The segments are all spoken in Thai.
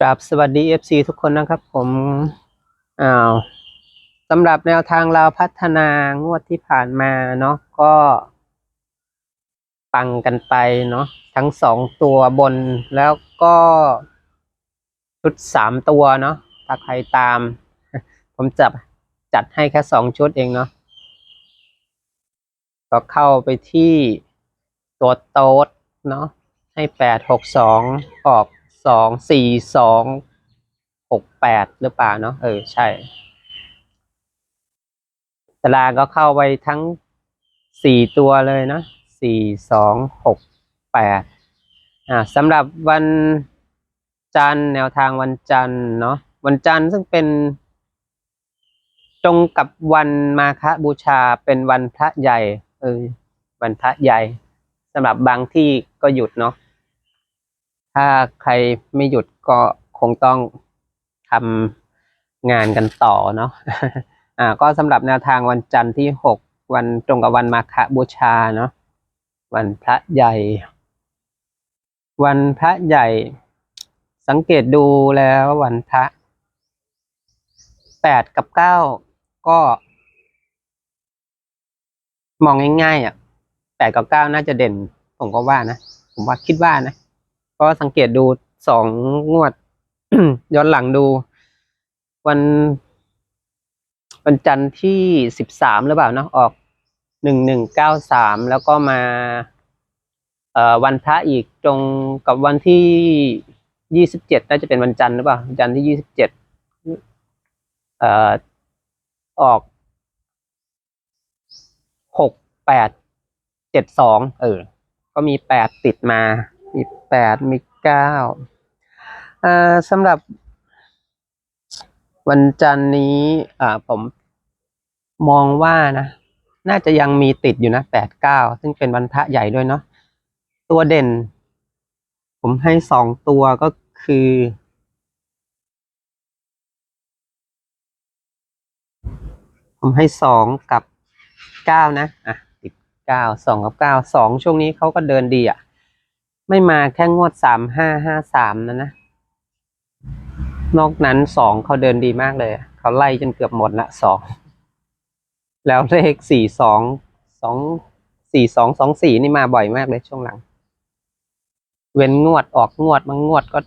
กราบสวัสดี FC ทุกคนนะครับผมอ้าวสำหรับแนวทางเราพัฒนางวดที่ผ่านมาเนาะก็ ปังกันไปเนาะทั้งสองตัวบนแล้วก็ชุดสามตัวเนาะถ้าใครตาม ผมจับจัดให้แค่สองชุดเองเนาะก็เข้าไปที่ตัวโต๊ดเนาะให้แปดหกสองออก สองสี่สองหกแปดหรือเปล่าเนาะเออใช่ ตารางก็เข้าไปทั้งสี่ตัวเลยนะสี่สองหกแปดอ่าสำหรับวันจันทร์แนวทางวันจันทร์เนาะวันจันทร์ซึ่งเป็นตรงกับวันมาฆบูชาเป็นวันพระใหญ่เออวันพระใหญ่สำหรับบางที่ก็หยุดเนาะ ถ้าใครไม่หยุดก็คงต้องทำงานกันต่อเนาะอ่าก็สำหรับแนวทางวันจันทร์ที่หกวันตรงกับวันมาฆบูชาเนาะวันพระใหญ่ วันพระใหญ่ สังเกตดูแล้ววันพระแปดกับเก้าก็ มองง่ายๆอะแปดกับเก้าน่าจะเด่น ผมก็ว่านะ ผมว่าคิดว่านะ เพราะว่าสังเกตดูสองงวด ย้อนหลังดู วัน วันจันทร์ที่สิบสามหรือเปล่าเนาะออกหนึ่งหนึ่งเก้าสามแล้วก็มาเอ่อวันพระอีกตรงกับวันที่ยี่สิบเจ็ดน่าจะเป็นวันจันทร์หรือเปล่าวันจันทร์ที่ยี่สิบเจ็ดเอ่อออกหกแปดเจ็ดสองเออ ก็มีแปดติดมา มีแปดมีเก้าสำหรับ วันจันนี้ผมมองว่านะน่าจะยังมีติดอยู่นะแปดเก้าซึ่งเป็นวันพระใหญ่ด้วยเนาะตัวเด่น ผมให้สองตัวก็คือผมให้สองกับเก้านะ อะ ติดเก้าสองกับเก้าสองช่วงนี้เขาก็เดินดีอะ ไม่มาแค่งวดสามห้าห้าสามนะนะ นอกนั้นสองเขาเดินดีมากเลย เขาไล่จนเกือบหมดละสอง แล้วเลขสี่สองสองสี่สองสองสี่นี่มาบ่อยมากเลยช่วงหลัง เว้นงวดออกงวดบางงวดก็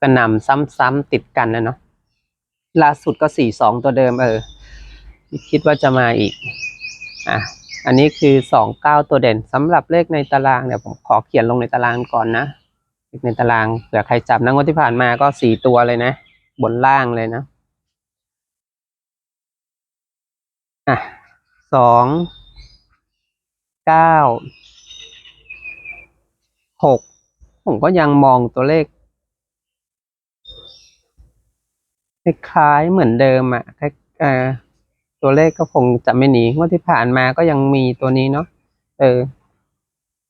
กระหน่ำซ้ำๆติดกันนะเนาะล่าสุดก็สี่สองตัวเดิมเออ คิดว่าจะมาอีก อะ อันนี้คือสองเก้าตัวเด่นสำหรับเลขในตารางเดี๋ยวผมขอเขียนลงในตารางก่อนนะเลขในตารางเผื่อใครจับนะงวดที่ผ่านมาก็สี่ตัวเลยนะ บนล่างเลยนะอะสองเก้าหกผมก็ยังมองตัวเลขคล้ายเหมือนเดิมอะคล้าย ตัวเลขก็คงจะไม่หนีงวดที่ผ่านมาก็ยังมีตัวนี้เนาะเออ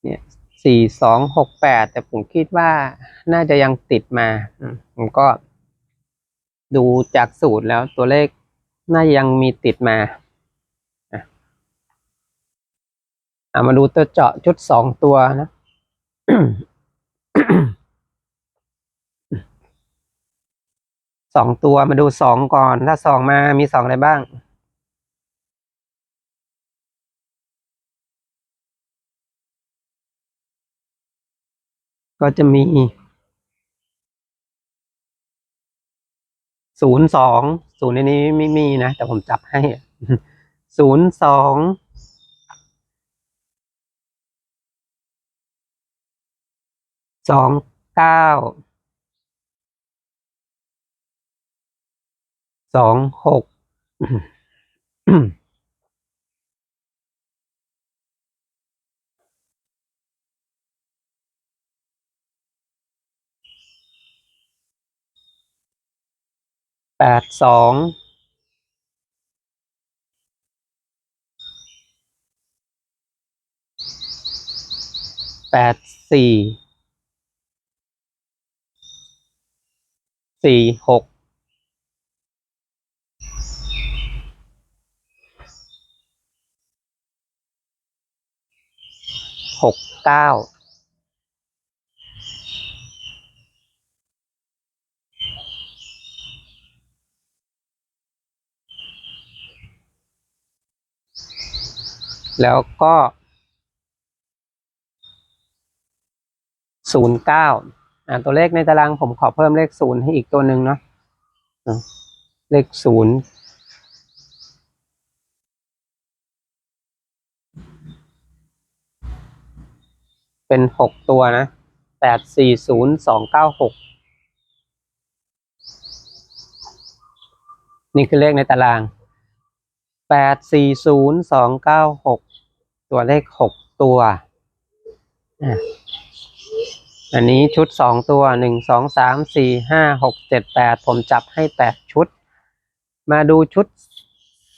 เนี่ยสี่สองหกแปดแต่ผมคิดว่าน่าจะยังติดมาผมก็ ดูจากสูตรแล้วตัวเลขน่ายังมีติดมาอะมาดูตัวเจาะชุดสองตัวนะสองตัวมาดูสองก่อน ถ้าสองมามีสองอะไรบ้าง ก็จะมีศูนย์สองศูนย์ในนี้ไม่มีนะ แต่ผมจับให้ศูนย์สองสองเก้าสองหก ดสองแปดสี่สี่หกหกเก้า แล้วก็ศูนย์เก้าอ่าตัวเลขในตารางผมขอเพิ่มเลขศูนย์ให้อีกตัวหนึ่งเนาะเลขศูนย์เป็นหกตัวนะแปดสี่ศูนย์สองเก้าหกนี่คือเลขในตาราง ดสี่ศูนย์สองเก้าหกตัวเลขหกตัวอันนี้ชุดสองตัวหนึ่งสองสามสี่ห้าหกเจ็ดแปดผมจับให้แปดชุด มาดูชุด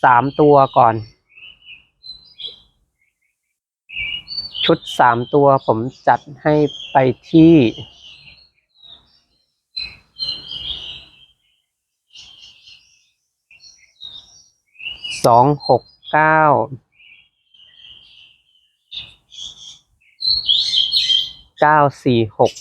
สามตัวก่อน ชุดสามตัวผมจัดให้ไปที่ สองหกเก้าเก้าสี่หก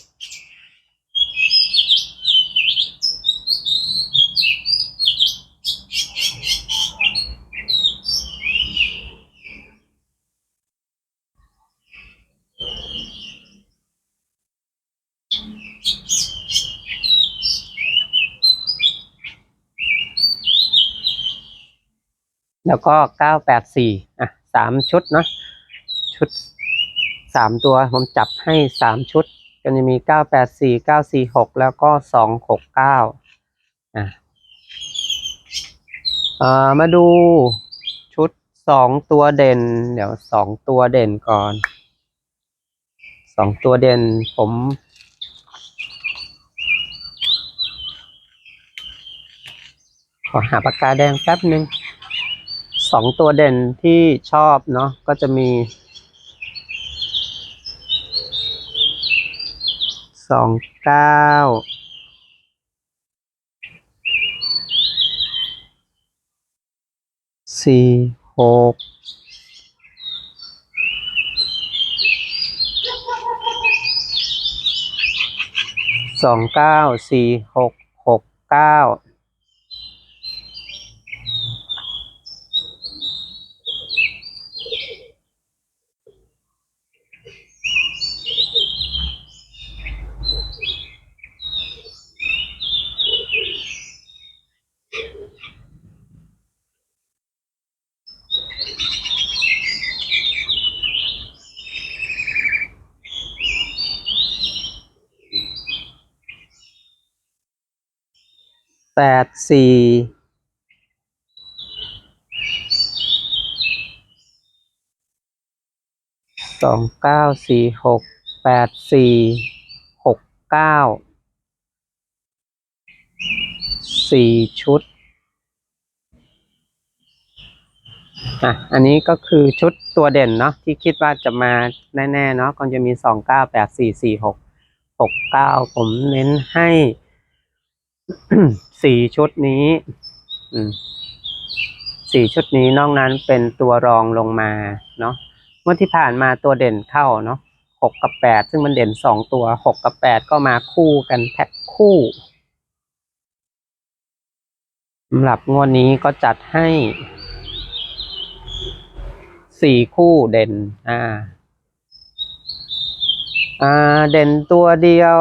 แล้วก็เก้าแปดสี่อะสามชุดเนาะชุดสามตัวผมจับให้สามชุด ก็จะมีเก้าแปดสี่เก้าสี่หกแล้วก็สองหกเก้าอะเอ่อมาดูชุดสองตัวเด่น เดี๋ยวสองตัวเด่นก่อนสองตัวเด่นผมขอหาปากกาแดงแป๊บหนึ่ง สองตัวเด่นที่ชอบเนาะก็จะมีสองเก้าสี่หกสองเก้าสี่หกหกเก้า แปดสี่สองเก้าสี่หกแปดสี่หกเก้าสี่ชุดอะอันนี้ก็คือชุดตัวเด่นเนาะที่คิดว่าจะมาแน่ๆเนาะก็จะมีสองเก้าแปดสี่สี่หกหกเก้าผมเน้นให้ สี่ชุดนี้ อืมสี่ชุดนี้นอกนั้นเป็นตัวรองลงมาเนาะเมื่อที่ผ่านมาตัวเด่นเข้าเนาะหกกับแปดซึ่งมันเด่นสองตัวหกกับแปดก็มาคู่กันแพ็คคู่สำหรับงวดนี้ก็จัดให้สี่คู่เด่น อ่า อ่า เด่นตัวเดียว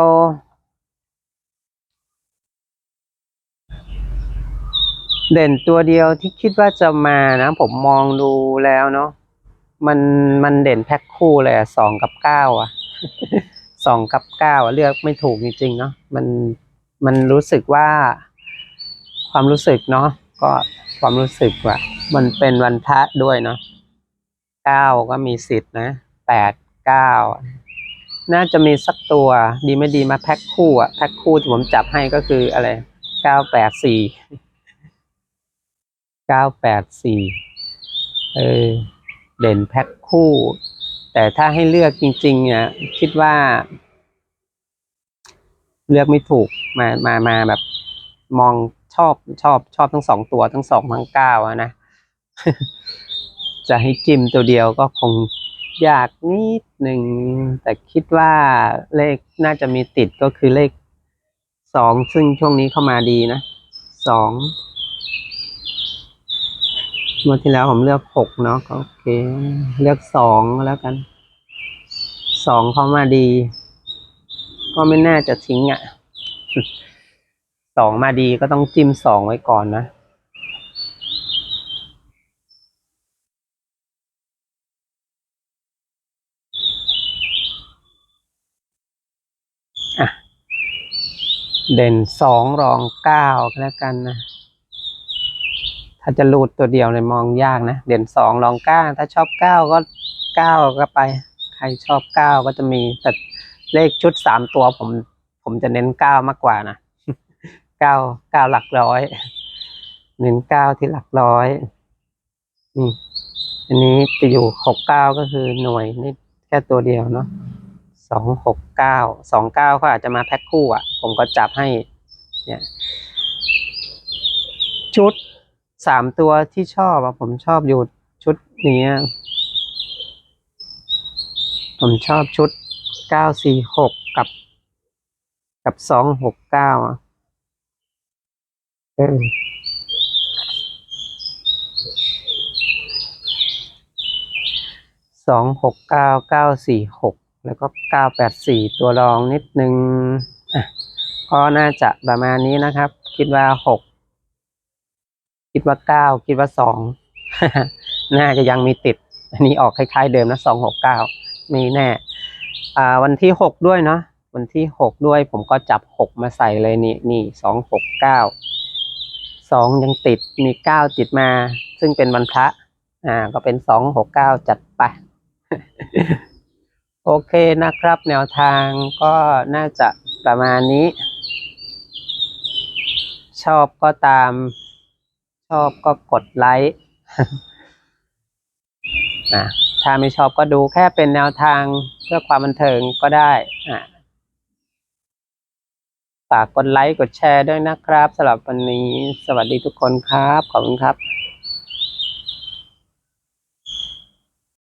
เด่นตัวเดียวที่คิดว่าจะมานะ ผมมองดูแล้วเนาะมันมันเด่นแพ็คคู่เลยอะสองกับเก้าอะสองกับเก้าเลือกไม่ถูกจริงๆเนาะมันมันรู้สึกว่า ความรู้สึกเนาะก็ความรู้สึกว่า มันเป็นวันพระด้วยเนาะเก้าก็มีสิทธิ์นะแปดเก้าน่าจะมีสักตัวดีไม่ดีมาแพ็คคู่อะแพ็คคู่ที่ผมจับให้ก็คืออะไรเก้าแปดสี่ เก้าแปดสี่เออเด่นแพ็คคู่ แต่ถ้าให้เลือกจริงๆเนี่ยคิดว่า เลือกไม่ถูกมามามาแบบ มองชอบชอบชอบทั้งสองตัวทั้งสองทั้งเก้าอะนะ จะให้จิ้มตัวเดียวก็คงยากนิดหนึ่ง แต่คิดว่าเลขน่าจะมีติดก็คือเลขสองซึ่งช่วงนี้เข้ามาดีนะสอง งวดที่แล้วผมเลือกหกเนาะก็โอเค เลือกสองก็แล้วกันสองเข้ามาดี ก็ไม่น่าจะทิ้งอะ่ะสองมาดีก็ต้องจิ้มสองไว้ก่อนนะอะเด่นสองรองเก้าแล้วกันนะ ถ้าจะรูดตัวเดียวเลยมองยากนะ เด่นสองรองเก้าถ้าชอบเก้าก็เก้าก็ไป ใครชอบเก้าก็จะมีแต่เลขชุดสามตัวผม ผมจะเน้นเก้ามากกว่านะเก้าเก้าหลักร้อย เน้นเก้าที่หลักร้อยนี่อันนี้จะอยู่หกเก้าก็คือหน่วยนี่แค่ตัวเดียวเนาะสองหกเก้าสองเก้าก็อาจจะมาแพ็คคู่อะ ผมก็จับให้ เนี่ย ชุด สามตัวที่ชอบอะผมชอบอยู่ชุดนี้ผมชอบชุดเก้าสี่หกกับ กับสองหกเก้าอะเออสองหกเก้าเก้าสี่หกแล้วก็เก้าแปดสี่ตัวรองนิดนึงอะก็น่าจะประมาณนี้นะครับ คิดว่าหก คิดว่าเก้าคิดว่าสองน่าจะยังมีติด อันนี้ออกคล้ายๆเดิมนะสองหกเก้ามีแน่อ่าวันที่หกด้วยเนาะวันที่หกด้วยผมก็จับหกมาใส่เลยนี่นี่สองหกเก้าสองยังติดมีเก้าติดมา ซึ่งเป็นวันพระอ่าก็เป็นสองหกเก้าจัดไปโอเคนะครับ แนวทางก็น่าจะประมาณนี้ ชอบก็ตาม ชอบก็กดไลค์อะถ้าไม่ชอบก็ดูแค่เป็นแนวทางเพื่อความบันเทิงก็ได้อะฝากกดไลค์กดแชร์ด้วยนะครับสำหรับวันนี้ สวัสดีทุกคนครับ ขอบคุณครับ